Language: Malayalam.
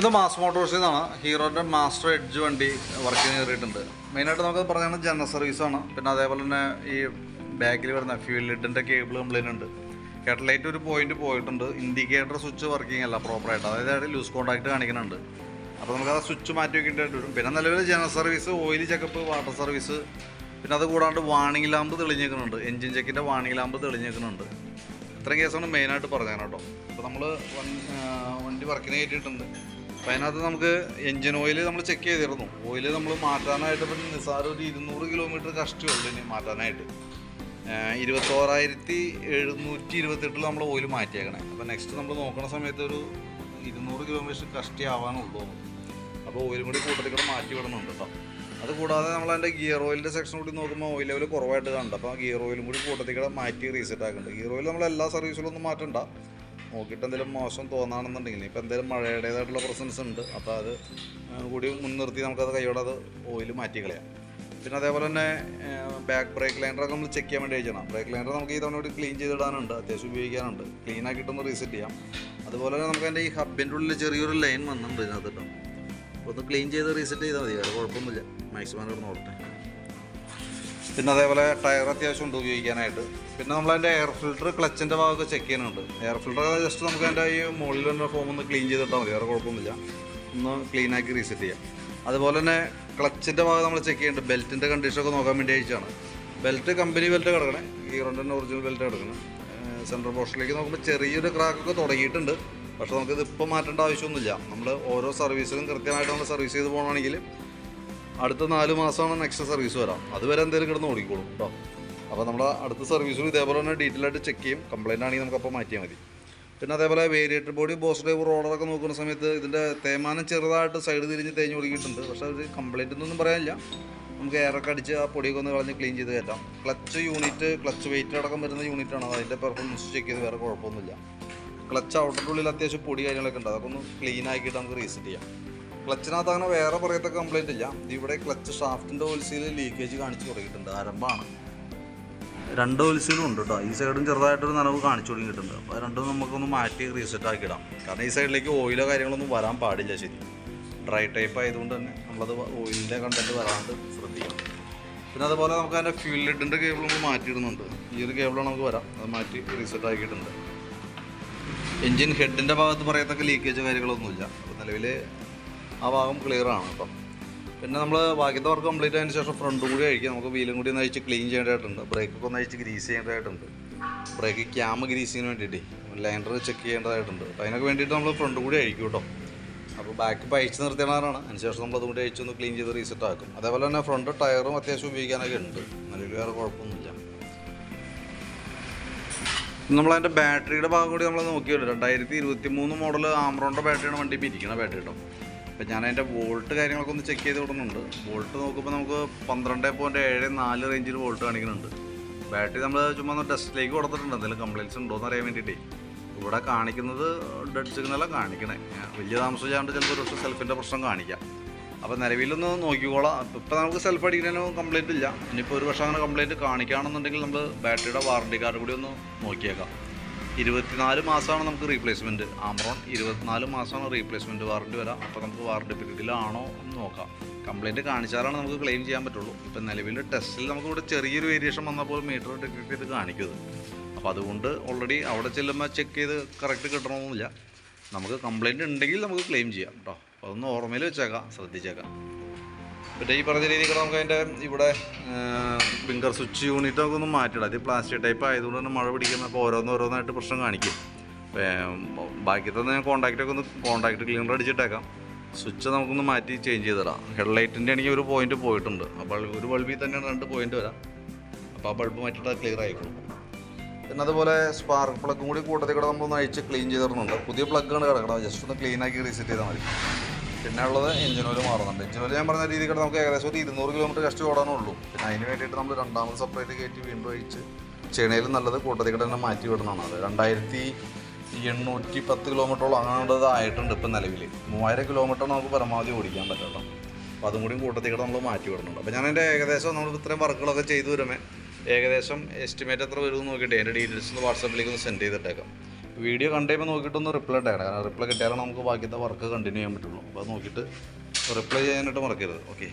ഇത് മാസ് മോട്ടോഴ്സിൽ നിന്നാണ്. ഹീറോന്റെ മാസ്റ്റർ എഡ്ജ് വണ്ടി വർക്കിന് കയറിയിട്ടുണ്ട്. മെയിനായിട്ട് നമുക്ക് പറയുന്നത് ജനറൽ സർവീസാണ് പിന്നെ അതേപോലെ തന്നെ ഈ ബാക്കിൽ വരുന്ന ഫ്യൂൽ ലിഡിന്റെ കേബിൾ കംപ്ലൈന്റ് ഉണ്ട്. ഹെഡ്ലൈറ്റ് ഒരു പോയിന്റ് പോയിട്ടുണ്ട്. ഇൻഡിക്കേറ്റർ സ്വിച്ച് വർക്കിംഗ് അല്ല പ്രോപ്പറായിട്ട് അതായത് ലൂസ് കോൺടാക്ട് കാണിക്കുന്നുണ്ട്. അപ്പോൾ നമുക്ക് ആ സ്വിച്ച് മാറ്റി വെക്കേണ്ടതായിട്ട് വരും. പിന്നെ നിലവിൽ general service oil checkup water service പിന്നെ അത് കൂടാണ്ട് വാണിംഗ് ലാമ്പ് തെളിഞ്ഞേക്കുന്നുണ്ട്. എഞ്ചിൻ ചെക്കിന്റെ വാണിംഗ് ലാമ്പ് തെളിഞ്ഞേക്കുന്നുണ്ട്. ഇത്രയും കേസാണ് മെയിനായിട്ട് പറഞ്ഞാൽ കേട്ടോ. അപ്പോൾ നമ്മൾ വണ്ടി വർക്കിന് കയറ്റിയിട്ടുണ്ട്. അപ്പോൾ അതിനകത്ത് നമുക്ക് എൻജിൻ ഓയിൽ നമ്മൾ ചെക്ക് ചെയ്തിരുന്നു. ഓയിൽ നമ്മൾ മാറ്റാനായിട്ട് ഇപ്പം നിസ്സാരം ഒരു ഇരുന്നൂറ് കിലോമീറ്റർ കഷ്ടിയുള്ളൂ ഇനി മാറ്റാനായിട്ട്. ഇരുപത്തോറായിരത്തി എഴുന്നൂറ്റി ഇരുപത്തെട്ടിൽ നമ്മൾ ഓയിൽ മാറ്റിയേക്കണേ. അപ്പോൾ നെക്സ്റ്റ് നമ്മൾ നോക്കുന്ന സമയത്ത് ഒരു ഇരുന്നൂറ് കിലോമീറ്റർ കഷ്ടി ആവാനുള്ളൂ. അപ്പോൾ ഓയിലും കൂടി കൂട്ടത്തിൽ കൂടെ മാറ്റി വിടുന്നുണ്ട് കേട്ടോ. അത് കൂടാതെ നമ്മൾ അതിന്റെ ഗിയർ ഓയിലിന്റെ സെക്ഷൻ കൂടി നോക്കുമ്പോൾ ഓയിൽ ലെവൽ കുറവായിട്ട് കണ്ടു അപ്പോൾ ഗിയർ ഓയിലും കൂടി കൂട്ടത്തിൽ കൂടെ മാറ്റി റീസെറ്റ് ആക്കുന്നുണ്ട്. ഗിയർ ഓയിൽ നമ്മൾ എല്ലാ സർവീസിലൊന്നും മാറ്റണ്ട. നോക്കിയിട്ട് എന്തെങ്കിലും മോശം തോന്നാണെന്നുണ്ടെങ്കിൽ ഇപ്പോൾ എന്തെങ്കിലും മഴയുടേതായിട്ടുള്ള പ്രസൻസ് ഉണ്ട്. അപ്പോൾ അത് കൂടി മുൻനിർത്തി നമുക്കത് കൈയോടെ അത് ഓയിൽ മാറ്റി കളയാം. പിന്നെ അതേപോലെ തന്നെ ബാക്ക് ബ്രേക്ക് ലൈനറൊക്കെ നമ്മൾ ചെക്ക് ചെയ്യാൻ വേണ്ടി അയച്ചണം ബ്രേക്ക് ലൈനർ നമുക്ക് ഈ തവണ കൂടി ക്ലീൻ ചെയ്തിടാനുണ്ട്. അത്യാവശ്യം ഉപയോഗിക്കാനുണ്ട്. ക്ലീൻ ആക്കിയിട്ടൊന്ന് റീസെറ്റ് ചെയ്യാം. അതുപോലെ തന്നെ നമുക്ക് അതിന്റെ ഈ ഹബിന്റെ ഉള്ളിൽ ചെറിയൊരു ലൈൻ വന്നിട്ടുണ്ട് ഇതിനകത്ത് കേട്ടോ. ഒന്ന് ക്ലീൻ ചെയ്ത് റീസെറ്റ് ചെയ്താൽ മതി. വേറെ കുഴപ്പമൊന്നുമില്ല. മാക്സിമം ഇവിടെ നോക്കട്ടെ. പിന്നെ അതേപോലെ ടയർ അത്യാവശ്യം ഉണ്ട് ഉപയോഗിക്കാനായിട്ട്. പിന്നെ നമ്മൾ അതിന്റെ എയർ ഫിൽറ്റർ ക്ലച്ചിന്റെ ഭാഗമൊക്കെ ചെക്ക് ചെയ്യാനുണ്ട് എയർ ഫിൽറ്റർ ജസ്റ്റ് നമുക്ക് അതിന്റെ ഈ മുകളിൽ തന്നെ ഫോം ഒന്ന് ക്ലീൻ ചെയ്തിട്ടാൽ മതി. വേറെ കുഴപ്പമൊന്നുമില്ല. ഒന്ന് ക്ലീൻ ആക്കി റീസെറ്റ് ചെയ്യാം. അതുപോലെ തന്നെ ക്ലച്ചിന്റെ ഭാഗം നമ്മൾ ചെക്ക് ചെയ്യുന്നുണ്ട്. ബെൽറ്റിന്റെ കണ്ടീഷനൊക്കെ നോക്കാൻ വേണ്ടി അയച്ചാണ് ബെൽറ്റ് കമ്പനി ബെൽറ്റ് കിടക്കണേ. ഹീറോന്റെ ഒറിജിനൽ ബെൽറ്റ് കിടക്കണം. സെൻട്രൽ പോർഷനിലേക്ക് നോക്കുമ്പോൾ ചെറിയൊരു ക്രാക്കൊക്കെ തുടങ്ങിയിട്ടുണ്ട്. പക്ഷേ നമുക്കിത് ഇപ്പോൾ മാറ്റേണ്ട ആവശ്യമൊന്നുമില്ല. നമ്മൾ ഓരോ സർവീസിലും കൃത്യമായിട്ട് നമ്മൾ സർവീസ് ചെയ്ത് പോകണമെങ്കിൽ അടുത്ത നാല് മാസമാണ് നെക്സ്റ്റ് സർവീസ് വരാം. അതുവരെ എന്തെങ്കിലും കിടന്ന് ഓടിക്കോളും കേട്ടോ അപ്പോൾ നമ്മൾ അടുത്ത സർവീസും ഇതേപോലെ തന്നെ ഡീറ്റെയിൽ ആയിട്ട് ചെക്ക് ചെയ്യും. കംപ്ലൈന്റ് ആണെങ്കിൽ നമുക്ക് അപ്പോൾ മാറ്റിയാൽ മതി. പിന്നെ അതേപോലെ വേരിയേറ്റർ ബോഡി ബോസ് ഡ്രൈവർ റോഡറൊക്കെ നോക്കുന്ന സമയത്ത് ഇതിന്റെ തേമാനം ചെറുതായിട്ട് സൈഡ് തിരിഞ്ഞ് തേഞ്ഞ് ഒടുക്കിയിട്ടുണ്ട് പക്ഷേ ഒരു കംപ്ലൈന്റ് ഒന്നും പറയാനില്ല. നമുക്ക് എയറൊക്കെ അടിച്ച് ആ പൊടിയൊക്കെ ഒന്ന് കളഞ്ഞ് ക്ലീൻ ചെയ്ത് കയറ്റാം. ക്ലച്ച് യൂണിറ്റ് ക്ലച്ച് വെയിറ്റ് അടക്കം വരുന്ന യൂണിറ്റാണ് അതിന്റെ പെർഫോമൻസ് ചെക്ക് ചെയ്ത് വേറെ കുഴപ്പമൊന്നുമില്ല. ക്ലച്ച് ഔട്ടറിന്റെ ഉള്ളിൽ അത്യാവശ്യം പൊടി കാര്യങ്ങളൊക്കെ ഉണ്ട്. അതൊക്കെ ഒന്ന് ക്ലീൻ ആക്കിയിട്ട് നമുക്ക് റീസെറ്റ് ചെയ്യാം. ക്ലച്ചിനകത്ത് അങ്ങനെ വേറെ പറയത്തെ കംപ്ലൈന്റ് ഇല്ല. ഇവിടെ ക്ലച്ച് ഷാഫ്റ്റിന്റെ ഓൽസിയിൽ ലീക്കേജ് കാണിച്ചു തുടങ്ങിയിട്ടുണ്ട്. ആരംഭമാണ്. രണ്ട് ഓൽസിയിലും ഉണ്ട് കേട്ടോ ഈ സൈഡും ചെറുതായിട്ടൊരു നനവ് കാണിച്ചു തുടങ്ങിയിട്ടുണ്ട്. അപ്പോൾ രണ്ടും നമുക്കൊന്ന് മാറ്റി റീസെറ്റ് ആക്കിയിടാം. കാരണം ഈ സൈഡിലേക്ക് ഓയിലോ കാര്യങ്ങളൊന്നും വരാൻ പാടില്ല ശരി. ഡ്രൈ ടൈപ്പ് ആയതുകൊണ്ട് തന്നെ നമ്മളത് ഓയിലിന്റെ കണ്ടന്റ് വരാണ്ട് ശ്രദ്ധിക്കാം പിന്നെ അതുപോലെ നമുക്ക് അതിന്റെ ഫ്യൂൽ ലിഡിന്റെ കേബിൾ നമ്മൾ മാറ്റിയിടുന്നുണ്ട്. ഈ ഒരു കേബിളാണ് നമുക്ക് വരാം. അത് മാറ്റി റീസെറ്റ് ആക്കിയിട്ടുണ്ട്. എൻജിൻ ഹെഡിന്റെ ഭാഗത്ത് പറയത്തക്ക ലീക്കേജ് കാര്യങ്ങളൊന്നുമില്ല. അപ്പോൾ നിലവിൽ ആ ഭാഗം ആണ് അപ്പം പിന്നെ നമ്മൾ ബാക്കിയത്തെ വർക്ക് കംപ്ലീറ്റ് ആയതിനു ശേഷം ഫ്രണ്ടും കൂടി അഴിക്കാം നമുക്ക് വീലും കൂടി ഒന്ന് അഴിച്ച് ക്ലീൻ ചെയ്യേണ്ടതായിട്ടുണ്ട്. ബ്രേക്കൊക്കെ ഒന്ന് അഴിച്ച് ഗ്രീസ് ചെയ്യേണ്ടതായിട്ടുണ്ട്. ബ്രേക്ക് ക്യാമ് ഗ്രീസ് ചെയ്യാൻ വേണ്ടിയിട്ട്. ലൈനർ ചെക്ക് ചെയ്യേണ്ടതായിട്ടുണ്ട്. അപ്പോൾ അതിനൊക്കെ വേണ്ടിയിട്ട് നമ്മൾ ഫ്രണ്ട് കൂടി അഴിക്കും കേട്ടോ അപ്പോൾ ബാക്ക് ഇപ്പോൾ അഴിച്ച് നിർത്തിയതാണ് അതിനുശേഷം നമ്മൾ അതും കൂടി അഴിച്ചൊന്ന് ക്ലീൻ ചെയ്ത് റീസെറ്റ് ആക്കും. അതേപോലെ തന്നെ ഫ്രണ്ട് ടയറും അത്യാവശ്യം ഉപയോഗിക്കാനൊക്കെ ഉണ്ട്. നിലവിൽ വേറെ കുഴപ്പമൊന്നുമില്ല. നമ്മളതിന്റെ ബാറ്ററിയുടെ ഭാഗം കൂടി നമ്മൾ നോക്കിയല്ലോ രണ്ടായിരത്തി ഇരുപത്തി മൂന്ന് മോഡൽ ആമ്രോണിന്റെ ബാറ്ററിയാണ് വണ്ടി ഇരിക്കുന്ന ബാറ്ററി കേട്ടോ അപ്പോൾ ഞാൻ അതിന്റെ വോൾട്ട് കാര്യങ്ങളൊക്കെ ഒന്ന് ചെക്ക് ചെയ്ത് വിടുന്നുണ്ട് വോൾട്ട് നോക്കുമ്പോൾ നമുക്ക് പന്ത്രണ്ട് പോയിന്റ് ഏഴ് നാല് റേഞ്ചിൽ വോൾട്ട് കാണിക്കുന്നുണ്ട്. ബാറ്ററി നമ്മൾ ചുമ്മാ ഒന്ന് ടെസ്റ്റിലേക്ക് കൊടുത്തിട്ടുണ്ട്. എന്തെങ്കിലും കംപ്ലയിൻസ് ഉണ്ടോ എന്ന് അറിയാൻ വേണ്ടിയിട്ടേ. ഇവിടെ കാണിക്കുന്നത് ഡെഡ് സിഗ്നലാണ് കാണിക്കണേ. വലിയ താമസിച്ചാണ്ട് ചിലപ്പോൾ ഒരു സെൽഫിന്റെ പ്രശ്നം കാണിക്കാം. അപ്പോൾ നിലവിലൊന്ന് നോക്കിക്കോളാം. ഇപ്പം നമുക്ക് സെൽഫ് അടിക്കുന്നതിനോ കംപ്ലൈന്റ് ഇല്ല. ഇനിയിപ്പോൾ ഒരു പക്ഷേ അങ്ങനെ കംപ്ലൈന്റ് കാണിക്കുകയാണെന്നുണ്ടെങ്കിൽ നമ്മൾ ബാറ്ററിയുടെ വാറണ്ടി കാർഡ് കൂടി ഒന്ന് നോക്കിയേക്കാം. ഇരുപത്തിനാല് മാസമാണ് നമുക്ക് റീപ്ലേസ്മെന്റ് ആമറോൺ ഇരുപത്തിനാല് മാസമാണ് റീപ്ലേസ്മെന്റ് വാറണ്ടി വരാം. അപ്പോൾ നമുക്ക് വാറണ്ടി പിരീഡിലാണോ എന്ന് നോക്കാം. കംപ്ലൈന്റ് കാണിച്ചാലാണ് നമുക്ക് ക്ലെയിം ചെയ്യാൻ പറ്റുള്ളൂ. ഇപ്പം നിലവിൽ ടെസ്റ്റിൽ നമുക്ക് ഇവിടെ ചെറിയൊരു വേരിയേഷൻ വന്നപ്പോൾ മീറ്റർ ഡിറ്റക്ട് ചെയ്ത് കാണിക്കുന്നത്. അപ്പോൾ അതുകൊണ്ട് ഓൾറെഡി അവിടെ ചെല്ലുമ്പോൾ ചെക്ക് ചെയ്ത് കറക്റ്റ് കിട്ടണമെന്നില്ല. നമുക്ക് കംപ്ലൈന്റ് ഉണ്ടെങ്കിൽ നമുക്ക് ക്ലെയിം ചെയ്യാം കേട്ടോ. അപ്പോൾ അതൊന്ന് ഓർമ്മയിൽ വെച്ചേക്കാം. ശ്രദ്ധിച്ചേക്കാം. പിന്നെ ഈ പറഞ്ഞ രീതിയിൽ നമുക്ക് അതിന്റെ ഇവിടെ ഫിംഗർ സ്വിച്ച് യൂണിറ്റ് നമുക്കൊന്നും ഒന്ന് അത് പ്ലാസ്റ്റിക് ടൈപ്പ് ആയതുകൊണ്ട് തന്നെ മഴ പിടിക്കുന്ന അപ്പോൾ ഓരോന്ന് ഓരോന്നായിട്ട് പ്രശ്നം കാണിക്കും. ബാക്കി തന്നെ ഞാൻ കോൺടാക്റ്റൊക്കെ ഒന്ന് കോൺടാക്റ്റ് ക്ലീനർ അടിച്ചിട്ടേക്കാം. സ്വിച്ച് നമുക്കൊന്ന് മാറ്റി ചേഞ്ച് ചെയ്തിടാം. ഹെഡ്ലൈറ്റിന്റെ ആണെങ്കിൽ ഒരു പോയിന്റ് പോയിട്ടുണ്ട്. അപ്പോൾ ഒരു ബൾബിൽ തന്നെയാണ് രണ്ട് പോയിന്റ് വരാം. അപ്പോൾ ആ ബൾബ് മാറ്റിയിട്ട് ക്ലിയർ ആയിക്കോളും. പിന്നെ അതുപോലെ സ്പാർക്ക് പ്ലഗും കൂടി കൂട്ടത്തിൽ കൂടെ നമ്മളൊന്ന് അഴിച്ച് ക്ലീൻ ചെയ്തിടുന്നുണ്ട്. പുതിയ പ്ലഗാണ് കിടക്കണം ജസ്റ്റ് ഒന്ന് ക്ലീൻ ആക്കി റീസെറ്റ് ചെയ്താൽ മതി. പിന്നെ ഉള്ളത് എഞ്ചിൻ ഓയിൽ മാറുന്നുണ്ട്. എഞ്ചിൻ ഓയിൽ ഞാൻ പറഞ്ഞ രീതിയിൽ നമുക്ക് ഏകദേശം ഒരു ഇരുന്നൂറ് കിലോമീറ്റർ കഷ്ടി ഓടാനുള്ളൂ. പിന്നെ അതിന് വേണ്ടിയിട്ട് നമ്മൾ രണ്ടാമത് സെപ്പറേറ്റ് കയറ്റി വീണ്ടും അഴിച്ച് ചെണയിൽ നല്ലത് കൂട്ടത്തിൽ കൂടെ തന്നെ മാറ്റി വിടണമാണ് അത് രണ്ടായിരത്തി എണ്ണൂറ്റി പത്ത് കിലോമീറ്ററോളം അങ്ങനെയുള്ളത് ആയിട്ടുണ്ട് ഇപ്പം നിലവിൽ മൂവായിരം കിലോമീറ്റർ നമുക്ക് പരമാവധി ഓടിക്കാൻ പറ്റുള്ളൂ അപ്പോൾ അതും കൂടി കൂട്ടത്തിൽ കൂടെ നമ്മൾ മാറ്റി വിടുന്നുണ്ട് അപ്പോൾ ഞാൻ എന്റെ ഏകദേശം നമ്മൾ ഇത്രയും വർക്കുകളൊക്കെ ചെയ്തു വരുമ്പോൾ ഏകദേശം എസ്റ്റിമേറ്റ് എത്ര വരും നോക്കിയിട്ട് എന്റെ ഡീറ്റെയിൽസ് ഒന്ന് വാട്സാപ്പിലേക്ക് ഒന്ന് സെൻഡ് ചെയ്തിട്ടേക്കാം. വീഡിയോ കണ്ടുകഴിയുമ്പോൾ നോക്കിയിട്ടൊന്ന് റിപ്ലൈ ഇട്ടേക്കണം കാരണം റിപ്ലൈ കിട്ടിയാലാണ് നമുക്ക് ബാക്കിയത്തെ വർക്ക് കണ്ടിന്യൂ ചെയ്യാൻ പറ്റുള്ളൂ. അപ്പോൾ അത് നോക്കിയിട്ട് റിപ്ലൈ ചെയ്യാനായിട്ട് മറക്കരുത് ഓക്കെ